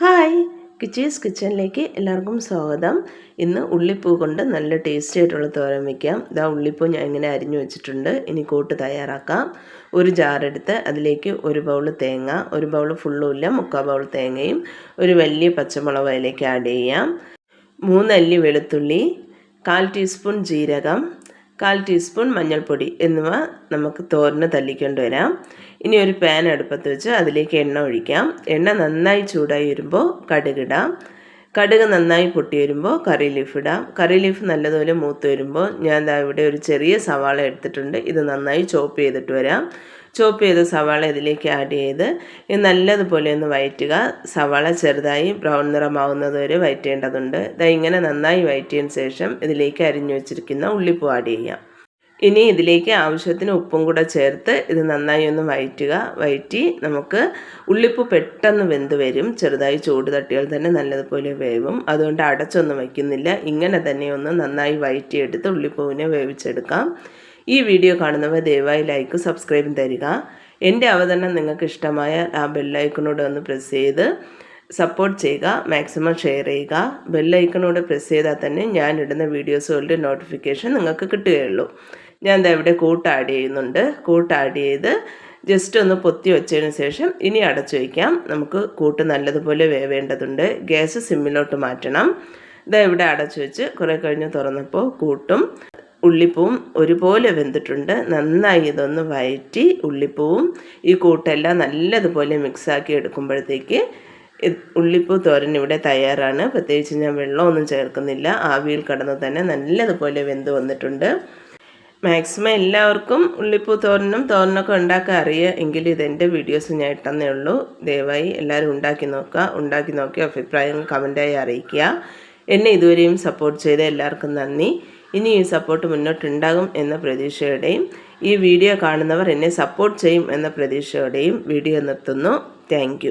Hi. കിച്ചീസ് കിച്ചണിലേക്ക് എല്ലാവർക്കും സ്വാഗതം. ഇന്ന് ഉള്ളിപ്പൂ കൊണ്ട് നല്ല ടേസ്റ്റി ആയിട്ടുള്ള തോരൻ വയ്ക്കാം ഇതാ ഉള്ളിപ്പൂ ഞാൻ ഇങ്ങനെ അരിഞ്ഞു വെച്ചിട്ടുണ്ട്. ഇനി കൂട്ട് തയ്യാറാക്കാം. ഒരു ജാറെടുത്ത് അതിലേക്ക് ഒരു ബൗൾ തേങ്ങ ഒരു ബൗൾ ഫുള്ളും ഇല്ല മുക്കാൽ ബൗൾ തേങ്ങയും ഒരു വലിയ പച്ചമുളക് അതിലേക്ക് ആഡ് ചെയ്യാം. മൂന്നല്ലി വെളുത്തുള്ളി കാൽ ടീസ്പൂൺ ജീരകം കാൽ ടീസ്പൂൺ മഞ്ഞൾപ്പൊടി എന്നിവ നമുക്ക് തോരന് തല്ലിക്കൊണ്ട് വരാം. ഇനി ഒരു പാൻ അടുപ്പത്ത് വെച്ച് അതിലേക്ക് എണ്ണ ഒഴിക്കാം. എണ്ണ നന്നായി ചൂടായി വരുമ്പോൾ കടുകിടാം കടുക് നന്നായി പൊട്ടി വരുമ്പോൾ കറി ലീഫ് ഇടാം. കറി ലീഫ് നല്ലതുപോലെ മൂത്ത് വരുമ്പോൾ ഞാൻ ദാ ഇവിടെ ഒരു ചെറിയ സവാള എടുത്തിട്ടുണ്ട്. ഇത് നന്നായി ചോപ്പ് ചെയ്തിട്ട് വരാം. ചോപ്പ് ചെയ്ത സവാള ഇതിലേക്ക് ആഡ് ചെയ്ത് ഇത് നല്ലതുപോലെ ഒന്ന് വയറ്റുക. സവാള ചെറുതായി ബ്രൗൺ നിറമാവുന്നത് വരെ വയറ്റേണ്ടതുണ്ട്. ഇതാ ഇങ്ങനെ നന്നായി വയറ്റിയതിന് ശേഷം ഇതിലേക്ക് അരിഞ്ഞു വെച്ചിരിക്കുന്ന ഉള്ളിപ്പൂ ആഡ് ചെയ്യാം. ഇനി ഇതിലേക്ക് ആവശ്യത്തിന് ഉപ്പും കൂടെ ചേർത്ത് ഇത് നന്നായി ഒന്ന് വയറ്റുക. വയറ്റി നമുക്ക് ഉള്ളിപ്പ് പെട്ടെന്ന് വെന്ത് വരും. ചെറുതായി ചൂട് തട്ടിയാൽ തന്നെ നല്ലതുപോലെ വേവും. അതുകൊണ്ട് അടച്ചൊന്നും വയ്ക്കുന്നില്ല. ഇങ്ങനെ തന്നെ ഒന്ന് നന്നായി വയറ്റിയെടുത്ത് ഉള്ളിപ്പൂവിനെ വേവിച്ചെടുക്കാം. ഈ വീഡിയോ കാണുന്നവർ ദയവായി ലൈക്ക് സബ്സ്ക്രൈബും തരിക. എന്റെ അവതരണം നിങ്ങൾക്ക് ഇഷ്ടമായ ആ ബെല്ലൈക്കണോട് ഒന്ന് പ്രസ് ചെയ്ത് സപ്പോർട്ട് ചെയ്യുക മാക്സിമം ഷെയർ ചെയ്യുക. ബെല്ലൈക്കണോട് പ്രസ് ചെയ്താൽ തന്നെ ഞാൻ ഇടുന്ന വീഡിയോസുകളുടെ നോട്ടിഫിക്കേഷൻ നിങ്ങൾക്ക് കിട്ടുകയുള്ളൂ. ഞാൻ ഇവിടെ കൂട്ട് ആഡ് ചെയ്യുന്നുണ്ട്. കൂട്ട് ആഡ് ചെയ്ത് ജസ്റ്റ് ഒന്ന് പൊത്തി വെച്ചതിന് ശേഷം ഇനി അടച്ചു വയ്ക്കാം. നമുക്ക് കൂട്ട് നല്ലതുപോലെ വേവേണ്ടതുണ്ട്. ഗ്യാസ് സിമ്മിലോട്ട് മാറ്റണം. ഇതാ ഇവിടെ അടച്ചു വെച്ച് കുറേ കഴിഞ്ഞ് തുറന്നപ്പോൾ കൂട്ടും ഉള്ളിപ്പൂവും ഒരുപോലെ വെന്തിട്ടുണ്ട്. നന്നായി ഇതൊന്ന് വയറ്റി ഉള്ളിപ്പൂവും ഈ കൂട്ടെല്ലാം നല്ലതുപോലെ മിക്സാക്കി എടുക്കുമ്പോഴത്തേക്ക് ഉള്ളിപ്പൂ തോരൻ ഇവിടെ തയ്യാറാണ്. പ്രത്യേകിച്ച് ഞാൻ വെള്ളമൊന്നും ചേർക്കുന്നില്ല. ആവിയിൽ കടന്ന് തന്നെ നല്ലതുപോലെ വെന്ത് വന്നിട്ടുണ്ട്. മാക്സിമം എല്ലാവർക്കും ഉള്ളിപ്പൂ തോരനും തോരനൊക്കെ ഉണ്ടാക്കാൻ അറിയുക എങ്കിലും ഇതെന്റെ വീഡിയോസ് ഞാൻ ഇട്ടെന്നേ ഉള്ളൂ. ദയവായി എല്ലാവരും ഉണ്ടാക്കി നോക്കുക. ഉണ്ടാക്കി നോക്കി അഭിപ്രായങ്ങൾ കമന്റായി അറിയിക്കുക. എന്നെ ഇതുവരെയും സപ്പോർട്ട് ചെയ്ത എല്ലാവർക്കും നന്ദി. ഇനി ഈ സപ്പോർട്ട് മുന്നോട്ടുണ്ടാകും എന്ന പ്രതീക്ഷയോടെയും ഈ വീഡിയോ കാണുന്നവർ എന്നെ സപ്പോർട്ട് ചെയ്യും എന്ന പ്രതീക്ഷയോടെയും വീഡിയോ നിർത്തുന്നു. താങ്ക്